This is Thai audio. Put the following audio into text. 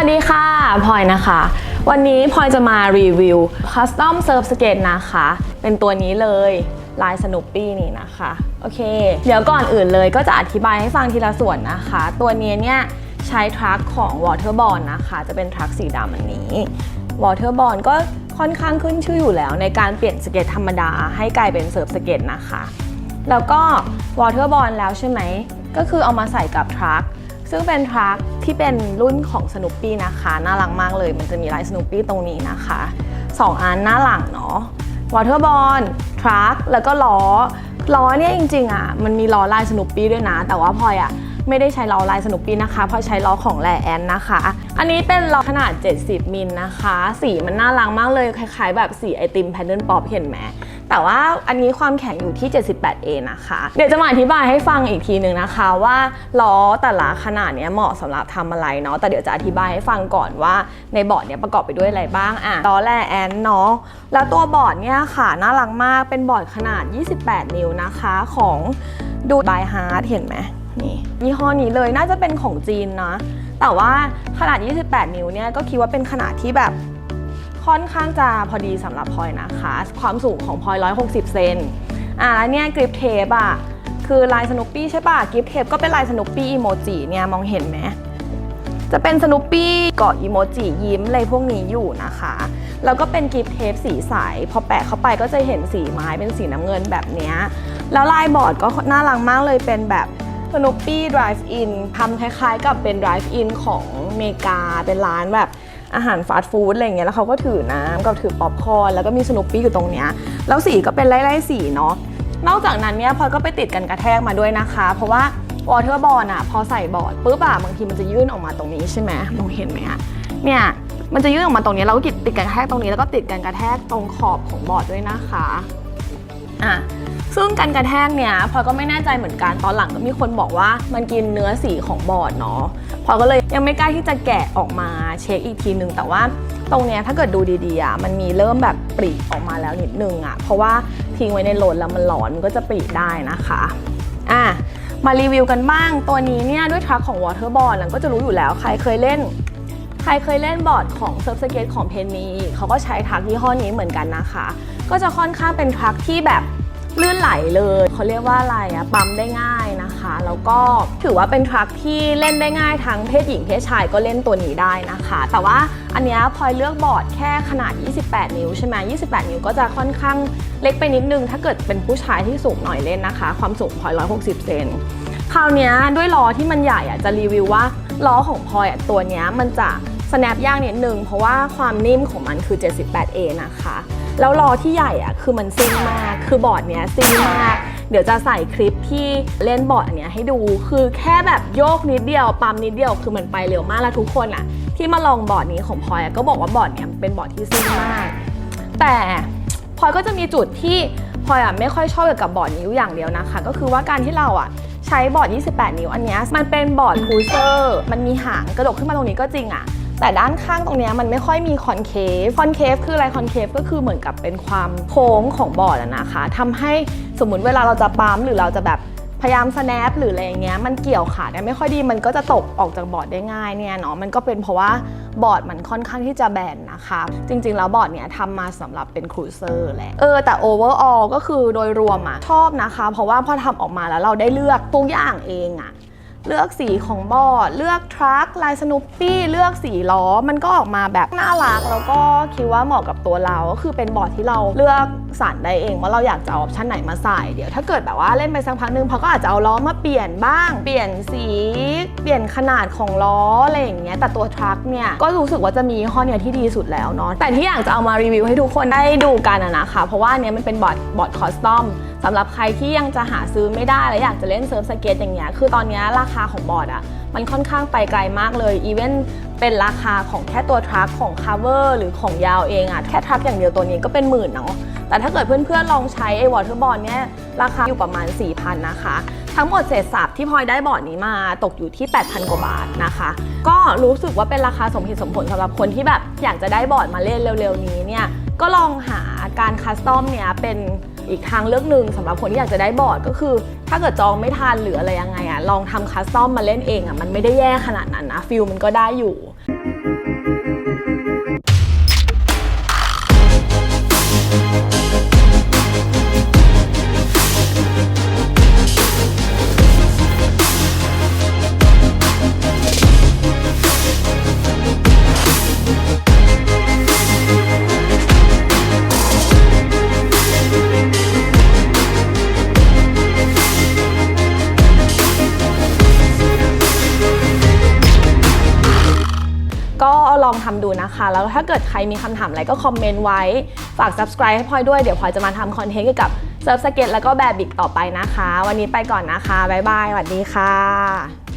วัสดีค่ะพลอยนะคะ วันนี้พลอยจะมารีวิว Custom Surf Skate นะคะ เป็นตัวนี้เลยลายสนุปปี้นี่นะคะ โอเค เดี๋ยวก่อนอื่นเลยก็จะอธิบายให้ฟังทีละส่วนนะคะ ตัวนี้เนี่ยใช้ทรัคของ Waterborne นะคะ จะเป็นทรัคสีดำอันนี้ Waterborne ก็ค่อนข้างขึ้นชื่ออยู่แล้วในการเปลี่ยนสเก็ตธรรมดาให้กลายเป็นเซิร์ฟสเก็ตนะคะ แล้วก็ Waterborne แล้วใช่ไหม ก็คือเอามาใส่กับทรัค ซึ่งเป็นทรัคที่เป็นรุ่นของสนุปปี้นะคะ น่ารักมากเลย มันจะมีลายสนุปปี้ตรงนี้นะคะสองอันหน้าหลังเนาะวอเตอร์บอลทรัคแล้วก็ล้อ ล้อเนี่ยจริงๆอะ มันมีล้อลายสนุปปี้ด้วยนะ แต่ว่าพลอยอะไม่ได้ใช้ล้อลายสนุปปี้นะคะพราะใช้ล้อของแลแอนนะคะ อันนี้เป็นล้อขนาด 70มิลนะคะ สีมันน่ารักมากเลย คล้ายๆ แบบสีไอติมแพนเดิลป๊อปเห็นไหม แต่ว่าอันนี้ความแข็งอยู่ที่ 78A นะคะ เดี๋ยวจะมาอธิบายให้ฟังอีกทีหนึ่งนะคะว่าล้อแต่ละขนาดเนี้ยเหมาะสำหรับทำอะไรเนาะ แต่เดี๋ยวจะอธิบายให้ฟังก่อนว่าในบอร์ดเนี้ยประกอบไปด้วยอะไรบ้างอะล้อแลแอนเนาะ แล้วตัวบอร์ดเนี่ยค่ะน่ารักมาก เป็นบอร์ดขนาด 28 นิ้วนะคะของดูบายฮาร์ดเห็นไหมนี่ยี่ห้อนี้เลยน่าจะเป็นของจีนนะ แต่ว่าขนาด 28 นิ้วเนี่ยก็คิดว่าเป็นขนาดที่แบบ ค่อนข้างจะพอดีสำหรับพลอยนะคะ ความสูงของพลอย160 เซนอะแล้วเนี่ยกริปเทปอะคือลายสนุปปี้ใช่ป่ะกริปเทปก็เป็นลายสนุปปี้อีโมจิเนี่ยมองเห็นไหมจะเป็นสนุปปี้เกาะอีโมจิยิ้มอะไรพวกนี้อยู่นะคะ แล้วก็เป็นกริปเทปสีใสพอแปะเข้าไปก็จะเห็นสีไม้เป็นสีน้ำเงินแบบนี้ แล้วลายบอร์ดก็น่ารักมากเลยเป็นแบบสนุปปี้ drive in ทำคล้ายๆ กับเป็น drive in ของเมกา เป็นร้านแบบ อาหารฟาสต์ฟู้ดอะไรเงี้ยแล้วเขาก็ถือน้ำกับถือป๊อปคอร์นแล้วก็มีสนุปปี้อยู่ตรงเนี้ยแล้วสีก็เป็นไล่ๆสีเนาะนอกจากนั้นเนี่ยพลอยก็ไปติดกันกระแทกมาด้วยนะคะ เพราะว่าวอเตอร์บอลอะพอใส่บอร์ดปุ๊บอะบางทีมันจะยื่นออกมาตรงนี้ใช่ไหมมองเห็นไหมอะเนี่ยมันจะยื่นออกมาตรงนี้แล้วก็ติดติดกันกระแทกตรงนี้แล้วก็ติดกันกระแทกตรงขอบของบอร์ดด้วยนะคะอะซึ่งการกระแทกเนี่ยพลอยก็ไม่แน่ใจเหมือนกันตอนหลังก็มีคนบอกว่ามันกินเนื้อสีของบอร์ดเนาะ พอก็เลยยังไม่กล้าที่จะแกะออกมาเช็คอีกทีนึง แต่ว่าตรงเนี้ยถ้าเกิดดูดีๆอะมันมีเริ่มแบบปริออกมาแล้วนิดนึงอะ เพราะว่าทิ้งไว้ในรถแล้วมันร้อนมันก็จะปริได้นะคะอะมารีวิวกันบ้างตัวนี้เนี่ยด้วยทรัคของ Waterborne เราก็จะรู้อยู่แล้วใครเคยเล่น ใครเคยเล่นบอร์ดของเซิร์ฟสเก็ตของเพนนีเขาก็ใช้ทรัคยี่ห้อนี้เหมือนกันนะคะ ก็จะค่อนข้างเป็นทรัคที่แบบ ลื่นไหลเลยเขาเรียกว่าอะไรอะปั๊มได้ง่ายนะคะ แล้วก็ถือว่าเป็นทรัคที่เล่นได้ง่ายทั้งเพศหญิงเพศชายก็เล่นตัวนี้ได้นะคะ แต่ว่าอันนี้พลอยเลือกบอร์ดแค่ขนาด 28 นิ้วใช่ไหม28 นิ้วก็จะค่อนข้างเล็กไปนิดนึง ถ้าเกิดเป็นผู้ชายที่สูงหน่อยเล่นนะคะ ความสูงพลอย 160 เซนคราวนี้ด้วยล้อที่มันใหญ่อะจะรีวิวว่าล้อของพลอยตัวนี้มันจะ snap ยากนิดนึงเพราะว่าความนิ่มของมันคือ 78A นะคะ แล้วล้อที่ใหญ่อะคือมันซิ่งมาก คือบอร์ดเนี้ยซิ่งมาก เดี๋ยวจะใส่คลิปที่เล่นบอร์ดอันเนี้ยให้ดู คือแค่แบบโยกนิดเดียวปั๊มนิดเดียวคือมันไปเร็วมากแล้วทุกคนอะที่มาลองบอร์ดนี้ของพลอยอะก็บอกว่าบอร์ดเนี้ยเป็นบอร์ดที่ซิ่งมาก แต่พลอยก็จะมีจุดที่พลอยอะไม่ค่อยชอบเกี่ยวกับบอร์ดนิ้วอย่างเดียวนะคะ ก็คือว่าการที่เราอะใช้บอร์ด 28 นิ้วอันนี้มันเป็นบอร์ดคูเซอร์ มันมีหางกระดกขึ้นมาตรงนี้ก็จริงอะ แต่ด้านข้างตรงนี้มันไม่ค่อยมีคอนเคฟคอนเคฟคืออะไรคอนเคฟก็คือเหมือนกับเป็นความโค้งของบอร์ดอะนะคะทำให้สมมุติเวลาเราจะปั๊มหรือเราจะแบบพยายาม snap หรืออะไรอย่างเงี้ยมันเกี่ยวขาได้ไม่ค่อยดีมันก็จะตกออกจากบอร์ดได้ง่ายเนี่ยเนาะมันก็เป็นเพราะว่าบอร์ดมันค่อนข้างที่จะแบนนะคะ จริง ๆ แล้วบอร์ดเนี้ยทำมาสำหรับเป็นครูเซอร์แหละเออแต่ overall ก็คือโดยรวมอะชอบนะคะ เพราะว่าพอทำออกมาแล้วเราได้เลือกทุกอย่างเองอะ เลือกสีของบอร์ดเลือกทรัคลายสนุปปี้เลือกสีล้อ มันก็ออกมาแบบน่ารัก แล้วก็คิดว่าเหมาะกับตัวเราก็คือเป็นบอร์ดที่เราเลือกสรรได้เองว่าเราอยากจะเอาอปชันไหนมาใส่เดี๋ยวถ้าเกิดแบบว่าเล่นไปสักพักนึงพอก็อาจจะเอาล้อมาเปลี่ยนบ้าง เปลี่ยนสี เปลี่ยนขนาดของล้ออะไรอย่างเงี้ยแต่ตัวทรัคเนี่ยก็รู้สึกว่าจะมีห้อเนี่ยที่ดีสุดแล้วเนาะแต่ที่อยากจะเอามารีวิวให้ทุกคนได้ดูกันอะนะคะเพราะว่าอันเนี้ยมันเป็นบอร์ดบอร์ดคอสตอมสำหรับใครที่ยังจะหาซื้อไม่ได้และอยากจะเล่นเซิร์ฟสเก็ตอย่างเงี้ยคือตอนนี้ราคาของบอร์ดอะมันค่อนข้างไปไกลมากเลยอีเวนเป็นราคาของแค่ตัวทรัคของ cover หรือของยาวเองอะแค่ทรัคอย่างเดียวตัวนี้ก็เป็นหมื่นเนาะแต่ถ้าเกิดเพื่อนๆลองใช้ไอ้วอเตอร์บอลเนี่ยราคาอยู่ประมาณ 4,000 นะคะ ทั้งหมดเศษสับที่พลอยได้บอร์ดนี้มาตกอยู่ที่ 8,000 กว่าบาทนะคะ ก็รู้สึกว่าเป็นราคาสมเหตุสมผลสำหรับคนที่แบบอยากจะได้บอร์ดมาเล่นเร็วๆนี้เนี่ยก็ลองหาการคัสตอมเนี่ยเป็นอีกทางเลือกหนึ่งสำหรับคนที่อยากจะได้บอร์ดก็คือ ถ้าเกิดจองไม่ทันหรืออะไรยังไงอะลองทำคัสตอมมาเล่นเองอะมันไม่ได้แย่ขนาดนั้นนะฟิลมันก็ได้อยู่ นะคะ แล้วถ้าเกิดใครมีคำถามอะไรก็คอมเมนต์ไว้ ฝาก subscribe ให้พลอยด้วย เดี๋ยวพลอยจะมาทำคอนเทนต์เกี่ยวกับเซิร์ฟสเก็ตแล้วก็แบบบิกต่อไปนะคะ วันนี้ไปก่อนนะคะ บ๊ายบายสวัสดีค่ะ